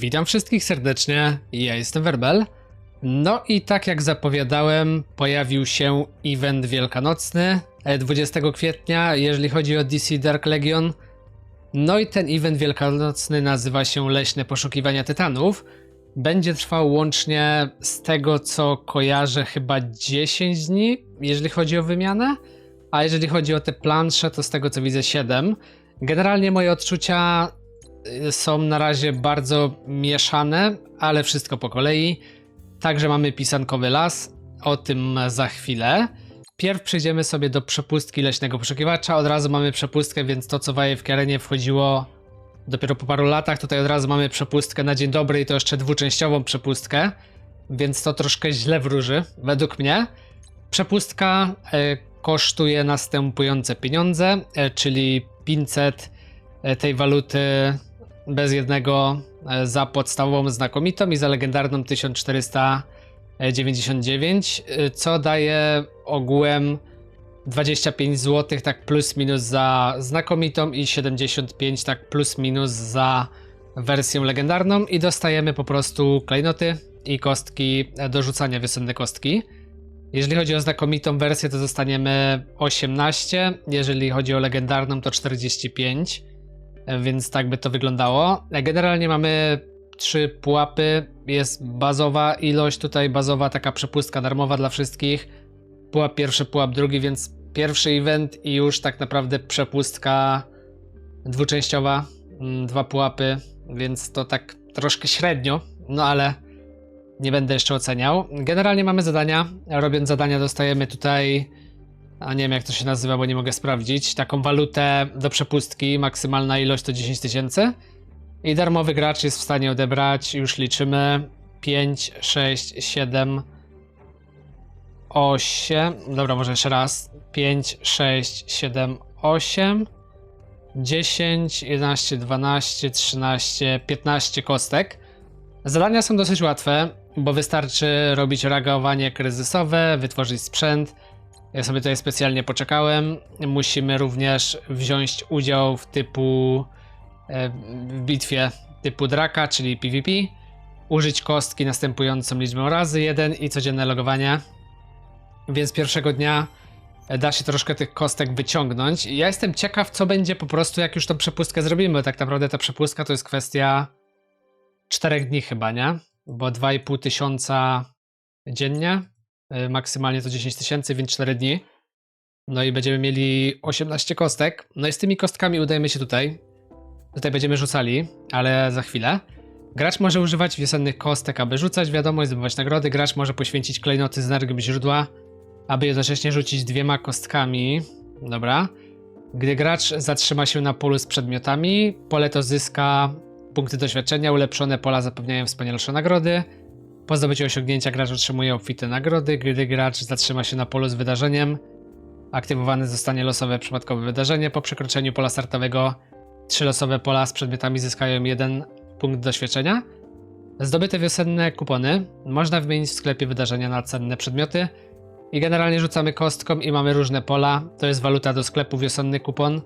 Witam wszystkich serdecznie, ja jestem Werbel. No i tak jak zapowiadałem, pojawił się event wielkanocny e, 20 kwietnia, jeżeli chodzi o DC Dark Legion. No i ten event wielkanocny nazywa się Leśne Poszukiwania Tytanów. Będzie trwał łącznie z tego co kojarzę chyba 10 dni, jeżeli chodzi o wymianę. A jeżeli chodzi o te plansze, to z tego co widzę 7. Generalnie moje odczucia są na razie bardzo mieszane, ale wszystko po kolei. Także mamy pisankowy las, o tym za chwilę. Pierw przejdziemy sobie do przepustki leśnego poszukiwacza. Od razu mamy przepustkę, więc to co w AFK Arenie wchodziło dopiero po paru latach, tutaj od razu mamy przepustkę na dzień dobry i to jeszcze dwuczęściową przepustkę, więc to troszkę źle wróży, według mnie. Przepustka e, kosztuje następujące pieniądze, e, czyli 500 e, tej waluty bez jednego e, za podstawową znakomitą i za legendarną 1499, e, co daje ogółem 25 zł tak plus minus za znakomitą i 75 tak plus minus za wersję legendarną i dostajemy po prostu klejnoty i kostki e, do rzucania wiosenne kostki. Jeżeli chodzi o znakomitą wersję, to dostaniemy 18, jeżeli chodzi o legendarną, to 45, e, więc tak by to wyglądało. Generalnie mamy trzy pułapy, jest bazowa ilość, tutaj bazowa taka przepustka darmowa dla wszystkich, pułap pierwszy, pułap drugi, więc pierwszy event i już tak naprawdę przepustka dwuczęściowa, mm, dwa pułapy, więc to tak troszkę średnio, no ale nie będę jeszcze oceniał. Generalnie mamy zadania. Robiąc zadania dostajemy tutaj, a nie wiem jak to się nazywa, bo nie mogę sprawdzić, taką walutę do przepustki. Maksymalna ilość to 10 tysięcy. I darmowy gracz jest w stanie odebrać, już liczymy, 5, 6, 7, 8. Dobra, może jeszcze raz. 5, 6, 7, 8, 10, 11, 12, 13, 15 kostek. Zadania są dosyć łatwe, bo wystarczy robić reagowanie kryzysowe, wytworzyć sprzęt. Ja sobie tutaj specjalnie poczekałem. Musimy również wziąć udział w typu e, w bitwie typu draka, czyli PvP. Użyć kostki następującą liczbę razy 1 i codzienne logowanie. Więc pierwszego dnia e, da się troszkę tych kostek wyciągnąć. Ja jestem ciekaw, co będzie po prostu, jak już tą przepustkę zrobimy. Tak naprawdę ta przepustka to jest kwestia 4 dni chyba, nie? Bo 2,5 tysiąca dziennie, maksymalnie to 10 tysięcy, więc 4 dni. No i będziemy mieli 18 kostek. No i z tymi kostkami udajemy się tutaj. Tutaj będziemy rzucali, ale za chwilę. Gracz może używać wiosennych kostek, aby rzucać, wiadomo, i zdobywać nagrody. Gracz może poświęcić klejnoty z energią źródła, aby jednocześnie rzucić dwiema kostkami. Dobra. Gdy gracz zatrzyma się na polu z przedmiotami, pole to zyska punkty doświadczenia, ulepszone pola zapewniają wspanialsze nagrody. Po zdobyciu osiągnięcia gracz otrzymuje obfite nagrody. Gdy gracz zatrzyma się na polu z wydarzeniem, aktywowane zostanie losowe przypadkowe wydarzenie. Po przekroczeniu pola startowego trzy losowe pola z przedmiotami zyskają jeden punkt doświadczenia. Zdobyte wiosenne kupony można wymienić w sklepie wydarzenia na cenne przedmioty. I generalnie rzucamy kostką i mamy różne pola. To jest waluta do sklepu, wiosenny kupon.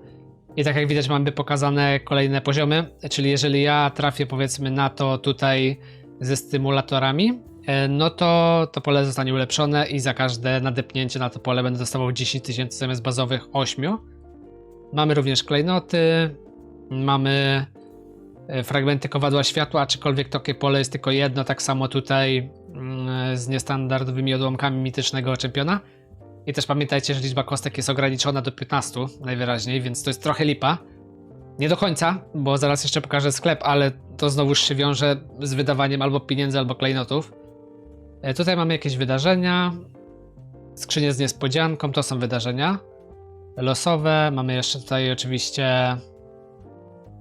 I tak jak widać mamy pokazane kolejne poziomy, czyli jeżeli ja trafię powiedzmy na to tutaj ze stymulatorami, e, no to to pole zostanie ulepszone i za każde nadepnięcie na to pole będę dostawał 10 tysięcy zamiast bazowych 8. Mamy również klejnoty, mamy e, fragmenty kowadła światła, aczkolwiek takie pole jest tylko jedno, tak samo tutaj mm, z niestandardowymi odłamkami mitycznego czempiona. I też pamiętajcie, że liczba kostek jest ograniczona do 15 najwyraźniej, więc to jest trochę lipa. Nie do końca, bo zaraz jeszcze pokażę sklep, ale to znowuż się wiąże z wydawaniem albo pieniędzy, albo klejnotów. E, Tutaj mamy jakieś wydarzenia. Skrzynie z niespodzianką to są wydarzenia losowe. Mamy jeszcze tutaj oczywiście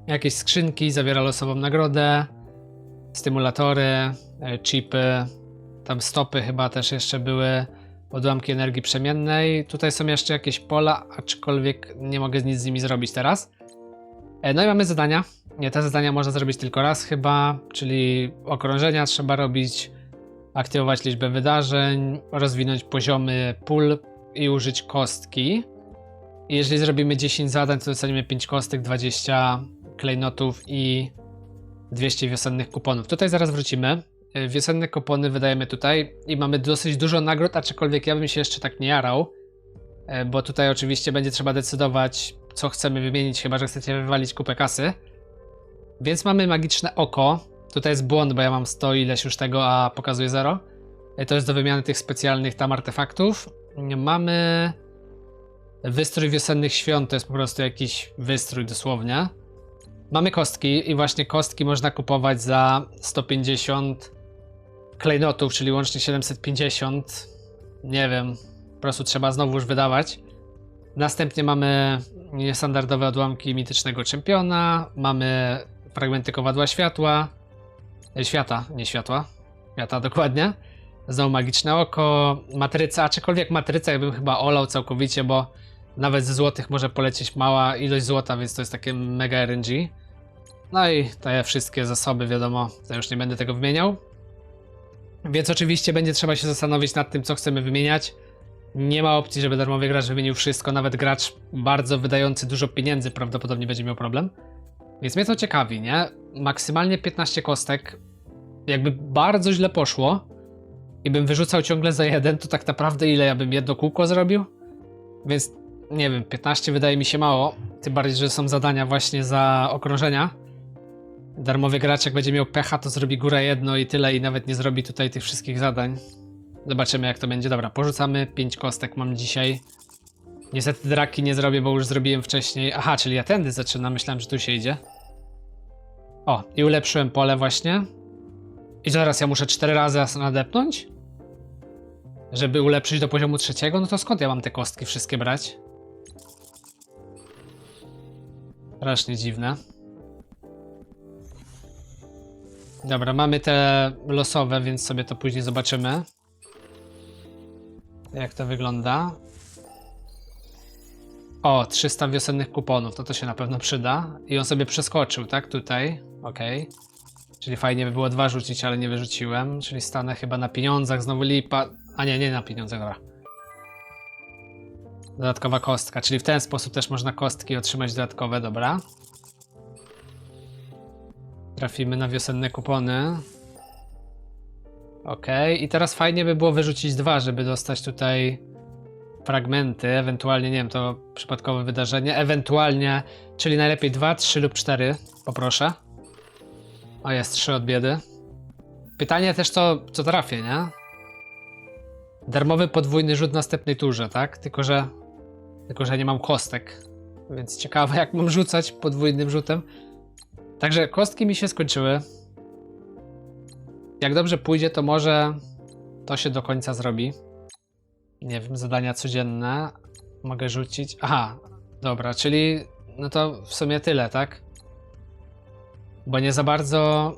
jakieś skrzynki, zawiera losową nagrodę, stymulatory, e, chipy, tam stopy chyba też jeszcze były odłamki energii przemiennej. Tutaj są jeszcze jakieś pola, aczkolwiek nie mogę nic z nimi zrobić teraz. E, No i mamy zadania. Te zadania można zrobić tylko raz chyba, czyli okrążenia trzeba robić, aktywować liczbę wydarzeń, rozwinąć poziomy pól i użyć kostki. I jeżeli zrobimy 10 zadań, to dostaniemy 5 kostek, 20 klejnotów i 200 wiosennych kuponów. Tutaj zaraz wrócimy. Y, Wiosenne kupony wydajemy tutaj i mamy dosyć dużo nagród, aczkolwiek ja bym się jeszcze tak nie jarał, y, bo tutaj oczywiście będzie trzeba decydować, co chcemy wymienić, chyba że chcecie wywalić kupę kasy. Więc mamy magiczne oko. Tutaj jest błąd, bo ja mam 100 ileś już tego, a pokazuje 0. Y, To jest do wymiany tych specjalnych tam artefaktów. Mamy wystrój wiosennych świąt, to jest po prostu jakiś wystrój dosłownie. Mamy kostki i właśnie kostki można kupować za 150 klejnotów, czyli łącznie 750. Nie wiem, po prostu trzeba znowu już wydawać. Następnie mamy niestandardowe odłamki mitycznego czempiona, mamy fragmenty kowadła światła, e, świata, nie światła, świata dokładnie. Znowu magiczne oko, matryca, aczkolwiek matryca ja bym chyba olał całkowicie, bo nawet ze złotych może polecieć mała ilość złota, więc to jest takie mega RNG. No i te wszystkie zasoby, wiadomo, to już nie będę tego wymieniał. Więc oczywiście będzie trzeba się zastanowić nad tym, co chcemy wymieniać. Nie ma opcji, żeby darmowy gracz wymienił wszystko, nawet gracz bardzo wydający dużo pieniędzy prawdopodobnie będzie miał problem. Więc mnie to ciekawi, nie? Maksymalnie 15 kostek. Jakby bardzo źle poszło i bym wyrzucał ciągle za jeden, to tak naprawdę ile ja bym jedno kółko zrobił? Więc nie wiem, 15 wydaje mi się mało. Tym bardziej, że są zadania właśnie za okrążenia. Darmowy gracz, jak będzie miał pecha, to zrobi górę jedno i tyle, i nawet nie zrobi tutaj tych wszystkich zadań. Zobaczymy, jak to będzie. Dobra, porzucamy 5 kostek mam dzisiaj. Niestety draki nie zrobię, bo już zrobiłem wcześniej. Aha, czyli ja tędy zaczynam. Myślałem, że tu się idzie. O, i ulepszyłem pole właśnie. I zaraz ja muszę 4 razy nadepnąć? Żeby ulepszyć do poziomu trzeciego? No to skąd ja mam te kostki wszystkie brać? Strasznie dziwne. Dobra, mamy te losowe, więc sobie to później zobaczymy. Jak to wygląda. O, 300 wiosennych kuponów, to to się na pewno przyda. I on sobie przeskoczył, tak? Tutaj, okej. Czyli fajnie by było dwa rzucić, ale nie wyrzuciłem. Czyli stanę chyba na pieniądzach, znowu lipa. A nie, nie na pieniądzach, dobra. Dodatkowa kostka, czyli w ten sposób też można kostki otrzymać dodatkowe, dobra. Trafimy na wiosenne kupony. Ok, i teraz fajnie by było wyrzucić dwa, żeby dostać tutaj fragmenty, ewentualnie, nie wiem, to przypadkowe wydarzenie, ewentualnie, czyli najlepiej dwa, trzy lub cztery, poproszę. O, jest trzy od biedy. Pytanie też, co, co trafię, nie? Darmowy podwójny rzut w następnej turze, tak? Tylko, że tylko, że nie mam kostek. Więc ciekawe, jak mam rzucać podwójnym rzutem. Także kostki mi się skończyły. Jak dobrze pójdzie, to może to się do końca zrobi. Nie wiem, zadania codzienne. Mogę rzucić. Aha, dobra, czyli no to w sumie tyle, tak? Bo nie za bardzo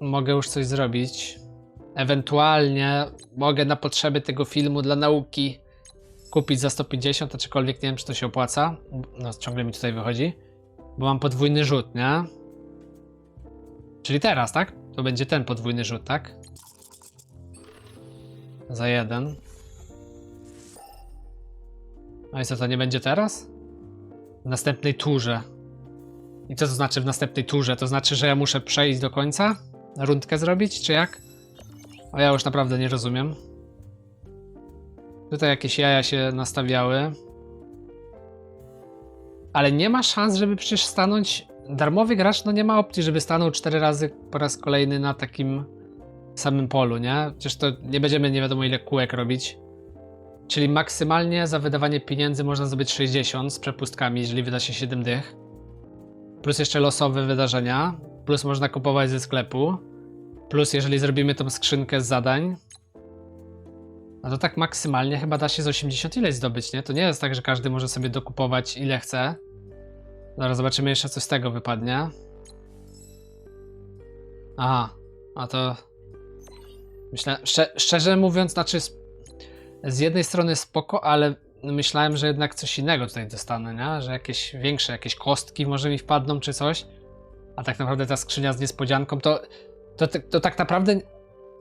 mogę już coś zrobić. Ewentualnie mogę na potrzeby tego filmu dla nauki kupić za 150, aczkolwiek nie wiem, czy to się opłaca. No, ciągle mi tutaj wychodzi. Bo mam podwójny rzut, nie? Czyli teraz, tak? To będzie ten podwójny rzut, tak? Za jeden. No i co, to nie będzie teraz? W następnej turze. I co to znaczy w następnej turze? To znaczy, że ja muszę przejść do końca? Rundkę zrobić, czy jak? O, ja już naprawdę nie rozumiem. Tutaj jakieś jaja się nastawiały. Ale nie ma szans, żeby przecież stanąć. Darmowy gracz, no nie ma opcji, żeby stanął cztery razy po raz kolejny na takim samym polu, nie? Przecież to nie będziemy nie wiadomo ile kółek robić. Czyli maksymalnie za wydawanie pieniędzy można zdobyć 60 z przepustkami, jeżeli wyda się 7 dych. Plus jeszcze losowe wydarzenia. Plus można kupować ze sklepu. Plus jeżeli zrobimy tą skrzynkę z zadań, no to tak maksymalnie chyba da się z 80 ileś zdobyć, nie? To nie jest tak, że każdy może sobie dokupować ile chce. Zaraz zobaczymy jeszcze co z tego wypadnie. Aha, a to... Myślę, szczer szczerze mówiąc, znaczy z, z jednej strony spoko, ale myślałem, że jednak coś innego tutaj dostanę, nie? Że jakieś większe, jakieś kostki może mi wpadną czy coś. A tak naprawdę ta skrzynia z niespodzianką to, to, to, to tak naprawdę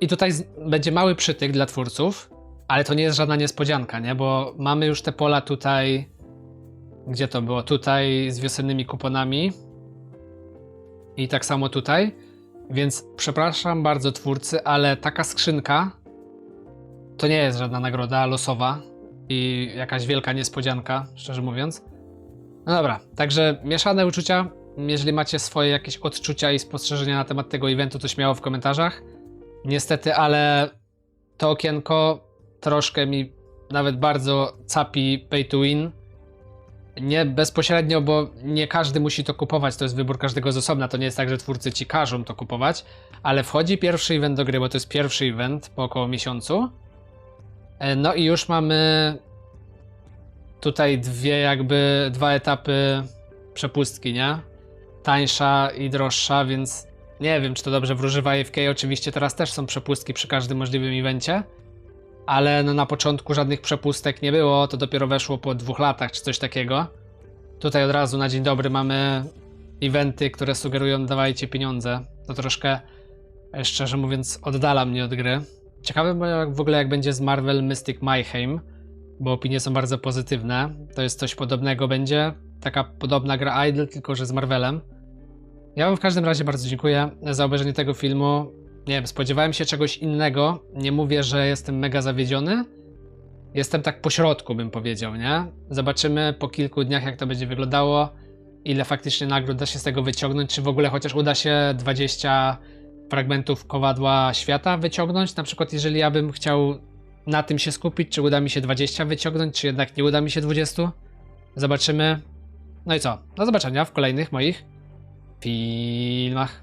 i tutaj z, będzie mały przytyk dla twórców, ale to nie jest żadna niespodzianka, nie? Bo mamy już te pola tutaj. Gdzie to było? Tutaj z wiosennymi kuponami. I tak samo tutaj. Więc przepraszam bardzo twórcy, ale taka skrzynka to nie jest żadna nagroda losowa i jakaś wielka niespodzianka, szczerze mówiąc. No dobra, także mieszane uczucia. Jeżeli macie swoje jakieś odczucia i spostrzeżenia na temat tego eventu, to śmiało w komentarzach. Niestety, ale to okienko troszkę mi nawet bardzo capi pay to win. Nie bezpośrednio, bo nie każdy musi to kupować, to jest wybór każdego z osobna. To nie jest tak, że twórcy ci każą to kupować, ale wchodzi pierwszy event do gry, bo to jest pierwszy event po około miesiącu. E, No i już mamy tutaj dwie jakby, dwa etapy przepustki, nie? Tańsza i droższa, więc nie wiem, czy to dobrze wróży w AFK. Oczywiście teraz też są przepustki przy każdym możliwym evencie, ale no na początku żadnych przepustek nie było, to dopiero weszło po dwóch latach, czy coś takiego. Tutaj od razu na dzień dobry mamy eventy, które sugerują dawajcie pieniądze. To troszkę, e, szczerze mówiąc, oddala mnie od gry. Ciekawe w ogóle jak będzie z Marvel Mystic Mayhem, bo opinie są bardzo pozytywne. To jest coś podobnego będzie, taka podobna gra Idle, tylko że z Marvelem. Ja wam w każdym razie bardzo dziękuję za obejrzenie tego filmu. Nie wiem, spodziewałem się czegoś innego. Nie mówię, że jestem mega zawiedziony. Jestem tak po środku, bym powiedział, nie? Zobaczymy po kilku dniach, jak to będzie wyglądało. Ile faktycznie nagród da się z tego wyciągnąć, czy w ogóle chociaż uda się 20 fragmentów kowadła świata wyciągnąć. Na przykład, jeżeli ja bym chciał na tym się skupić, czy uda mi się 20 wyciągnąć, czy jednak nie uda mi się 20. Zobaczymy. No i co? Do zobaczenia w kolejnych moich filmach.